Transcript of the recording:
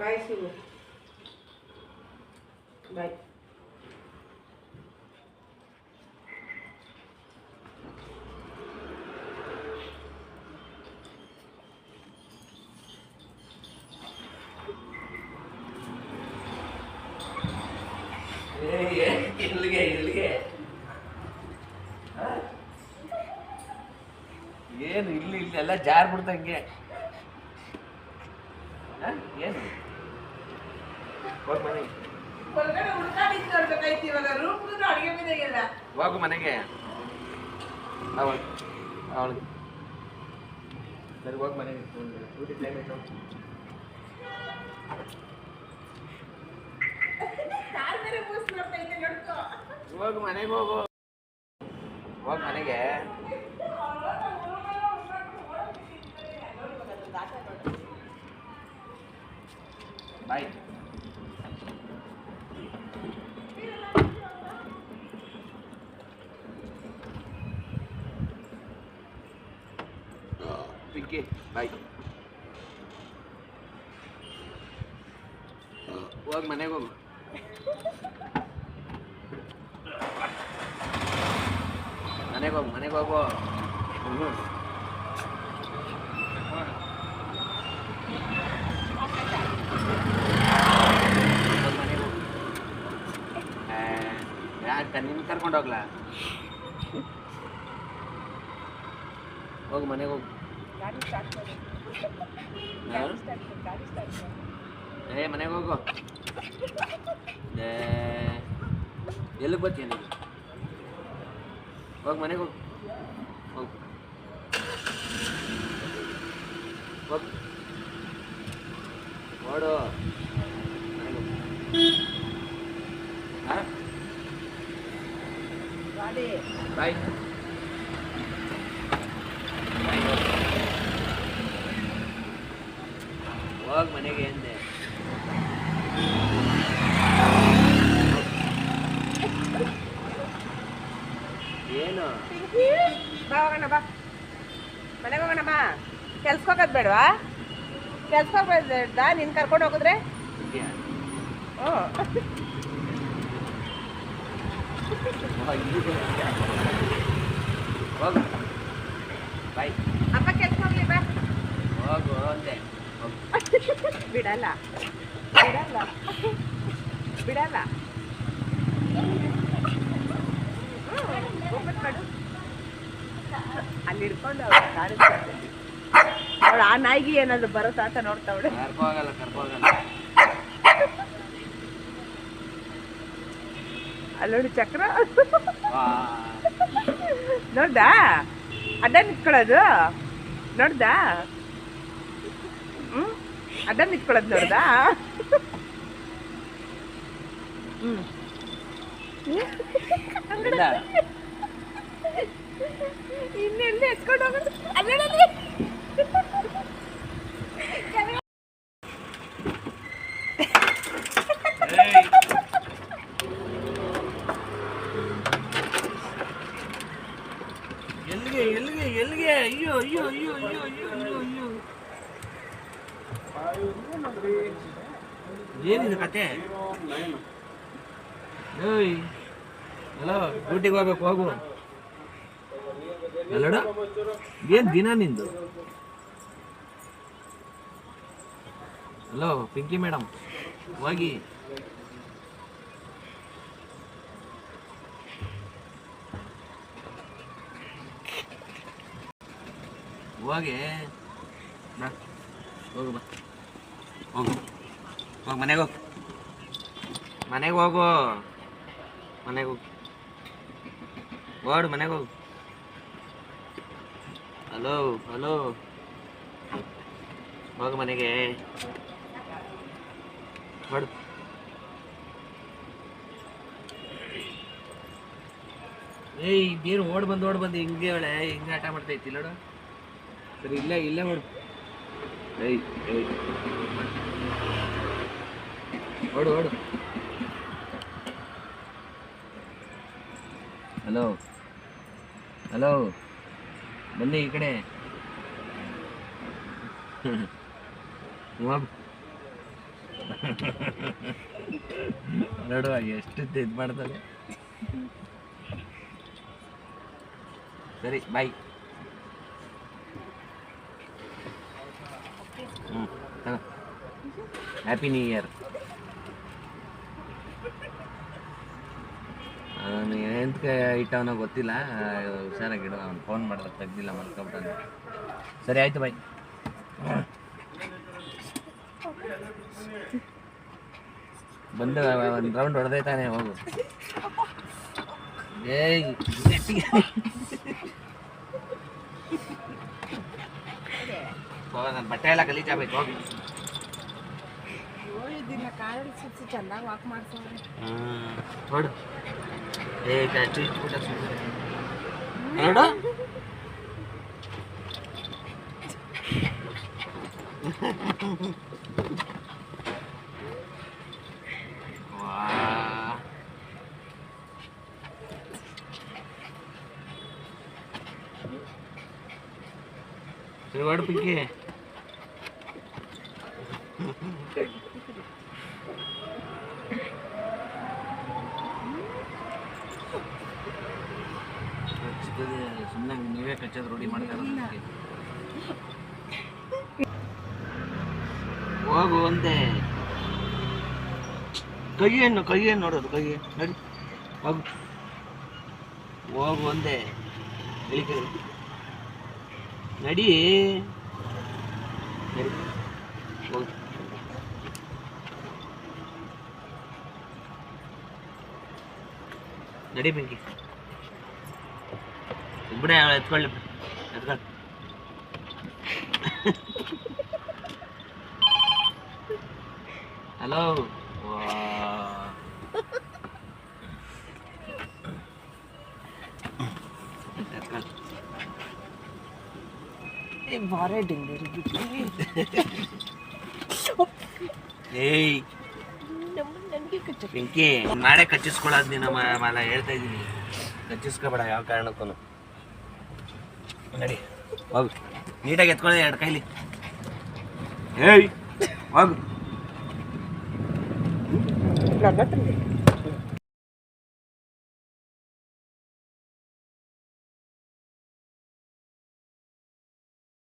ಬಾಯ್ ಸಿಗು ಬಾಯ್ ಏನು ಇಲ್ಲಿ ಇಲ್ಲಿ ಎಲ್ಲ ಜಾರ್ ಬಿಡ್ತಂಗೆ. ಏನು ಹೋಗ್ ಮನೆಗೆ. ಹೊರಗಡೆ ಹುಡ್ಕಾಡಿದ್ ನೋಡ್ಬೇಕಾಯ್ತು ಇವಾಗ ಅಡುಗೆ ಮನೆಗೆಲ್ಲ ಹೋಗು ಮನೆಗೆ ಅವಳು ಅವಳು. ಸರಿ, ಹೋಗಿ ಮನೆಗೆ. ಊಟಿ ನೋಡ್ಕೋ ಹೋಗು ಮನೆಗೆ, ಹೋಗು. ಹೋಗಿ ಮನೆಗೆ. ಬಾಯ್ ಪಿಂಕಿ ಬಾಯ್ ಹೋಗಿ ಮನೆಗೆ ಹೋಗು ಮನೆಗೆ ಹೋಗು ಮನೆಗೆ ಹೋಗು ಹ್ಞೂ ಮನೆಗೆ ಹೋಗು ಯಾಕೆ ನಿನ್ನ ಕರ್ಕೊಂಡು ಹೋಗ್ಲಾ? ಹೋಗು ಮನೆಗೆ ಹೋಗು. ಏ, ಮನೆಗೆ ಹೋಗು. ಎಲ್ಲಿಗೆ ಬರ್ತೀಯ ನೀವು ಹೋಗಿ ಮನೆಗೆ ಹೋಗು. ಹೋಗು. ಹೋಗು. ಓಡು. ಮನೆಗೆ ಹೋಗು. ಬಾಯ್ ಹೋಗ್ ಮನೆಗೆ ಎಂದೆ ಏನು? ಬಾ ಹೋಗೋಣ ಬಾ. ಮನೆಗೆ ಹೋಗೋಣ ಬಾ. ಕೆಲ್ಸಕ್ಕೆ ಹೋಗೋದು ಬೇಡವಾ? ಕೆಲ್ಸಕ್ಕೆ ಹೋಗ್ಬೇಡ ನಿನ್ ಕರ್ಕೊಂಡು ಹೋಗಿದ್ರೆ? ಹ್ಞೂ? ಹೋಗು ಬಾಯ್ ಅಪ್ಪ ಕೆಲ್ಸ ಹೋಗ್ಲಿ ಬಾ ಹೋಗು ಅಂದೆ ಹೋಗು ಬಿಡಲ್ಲ ಬಿಡಲ್ಲ ಬಿಡಲ್ಲ ಹ್ಮ್, ಹೋಗ್ಬಿಟ್ ಮಾಡು. ಅಲ್ಲಿ ಹಿಡ್ಕೊಂಡು ಅವ್ಳು ಕಾಣಿಸ್ತಾಳೆ ಅವಳು ಆ ನಾಯಿಗೆ ಏನಾದ್ರು ಬರುತ್ತಾ ಅಂತ ನೋಡ್ತಾವಳೆ ಕರ್ಕೊ ಹೋಗಲ್ಲ ಅಲ್ಲೋಡಿ ಚಕ್ರ. ನೋಡ್ದಾ? ಅಡ್ಡ ನಿಂತ್ಕೊಳ್ಳೋದು? ನೋಡ್ದಾ? ಹ್ಞೂ ಅಡ್ಡ ನಿಂತ್ಕೊಳ್ಳೋದು ನೋಡ್ದಾ? ಹ್ಞೂ ಇನ್ನೆಲ್ಲ ಎತ್ಕೊಂಡು ಹೋಗೋದು? ಅಲ್ಲೋಡಲ್ಲಿ ಏಯ್. ಎಲ್ಲಿಗೆ ಎಲ್ಲಿಗೆ ಎಲ್ಲಿಗೆ? ಅಯ್ಯೋ ಅಯ್ಯೋ ಅಯ್ಯೋ ಅಯ್ಯೋ ಅಯ್ಯೋ ಅಯ್ಯೋ ಅಯ್ಯೋ. ಏನಿದೆ ಕತೆ? ಏಯ್ ಹಲೋ ಡ್ಯೂಟಿಗೆ ಹೋಗ್ಬೇಕು, ಹೋಗು. ಅಲ್ಲಡ, ಏನು ದಿನ ನಿಂದು? ಹಲೋ ಪಿಂಕಿ ಮೇಡಮ್, ಹೋಗಿ. ಹೋಗಿ ಬಾ. ಹೋಗು ಬಾ. ಹೋಗು. ಹೋಗಿ, ಮನೆಗೆ ಹೋಗು. ಮನೆಗೆ ಹೋಗು. ಮನೆಗೆ ಹೋಗು. ಓಡು, ಮನೆಗೆ ಹೋಗು. Hello hello. ಹೋಗು ಮನೆಗೆ. ಹೊಡು ಏಯ್ ನೀರು ಓಡ್ ಬಂದು ಓಡ್ ಬಂದು ಹಿಂಗೆ ಹೇಳೆ, ಹಿಂಗೆ ಆಟ ಮಾಡ್ತೈತಿ ನೋಡು. ಸರಿ, ಇಲ್ಲೇ ಇಲ್ಲೇ ಹೊಡು ಓಡು ಓಡು ಹಲೋ. ಹಲೋ. ಬನ್ನಿ ಈ ಕಡೆ. ನೋಡುವ ನೋಡು ಎಷ್ಟು ಇದು ಮಾಡ್ತಾನೆ. ಸರಿ ಬಾಯ್ ಹ್ಯಾಪಿ ನ್ಯೂ ಇಯರ್ ಅವನು ಎಂತಕ್ಕೆ ಇಟ್ಟವನೋ ಗೊತ್ತಿಲ್ಲ ಹುಷಾರಾಗಿಡು ಅವ್ನು ಫೋನ್ ಮಾಡಿದ್ರೆ ತೆಗ್ದಿಲ್ಲ ಮಲ್ಕೊಬಿಟ್ಟು ಸರಿ ಆಯ್ತು ಬಾಯ್ ಬಂದು ಒಂದು ರೌಂಡ್ ಹೊಡೆದೈತಾನೆ ಹೋಗು. ಏಯ್. ಹೋಗು, ಬಟ್ಟೆ ಎಲ್ಲ ಗಲೀಜಾಗಬೇಕು ಹೋಗಿ. ಹೋಗಿದ್ದಿಲ್ಲ ಕಾರಲ್ಲಿ ಸುತ್ತಿ ಚೆನ್ನಾಗಿ ವಾಕ್ ಮಾಡ್ಸೋಣ ಹ್ಮ್ ನೋಡು. ಏ ಅಷ್ಟು ಇಟ್ಬಿಟ್ಟ ಸುಮ್ಮನೆ ನೋಡು. ವಾ ಸರಿ ಹೊಡು ಪಿಂಕಿ ಸುಮ್ಮನೆ ನೀವೇ ಕಚ್ಚೋದು ರೂಢಿ ಮಾಡ್ತಾರೆ ಹೋಗು ಒಂದೇ ಕೈಯನ್ನು ಕೈಯನ್ನು ನೋಡೋದು ಕೈ ನಡಿ. ಹೋಗು. ಹೋಗು ಒಂದೇ ನಡಿ. ಹೋಗು. ನಡಿ ಬೆಂಕಿ. ಬಿಡ ಎತ್ಕೊಳ್ಳಿ. ಎತ್ಕೊಳ್ಳಿ ಹಲೋ ಬಾರೇ ಡಿಂಗರಿ ಏಯ್ ನನಗೆ ಕಚ್ಚ ಬೆಂಕಿ ನಾಳೆ ಕಚ್ಚಿಸ್ಕೊಳ್ಳೋದು ನೀನು ಮಾಲ ಹೇಳ್ತಾ ಇದ್ದೀನಿ ಕಚ್ಚಿಸ್ಕೋಬೇಡ ಯಾವ ಕಾರಣಕ್ಕೂ ನಡಿ ಹೋಗು. ನೀಟಾಗಿ ಎತ್ಕೊಳ್ಳಿ ಎರಡು ಕೈಲಿ. ಹೇಳಿ ಹೋಗು.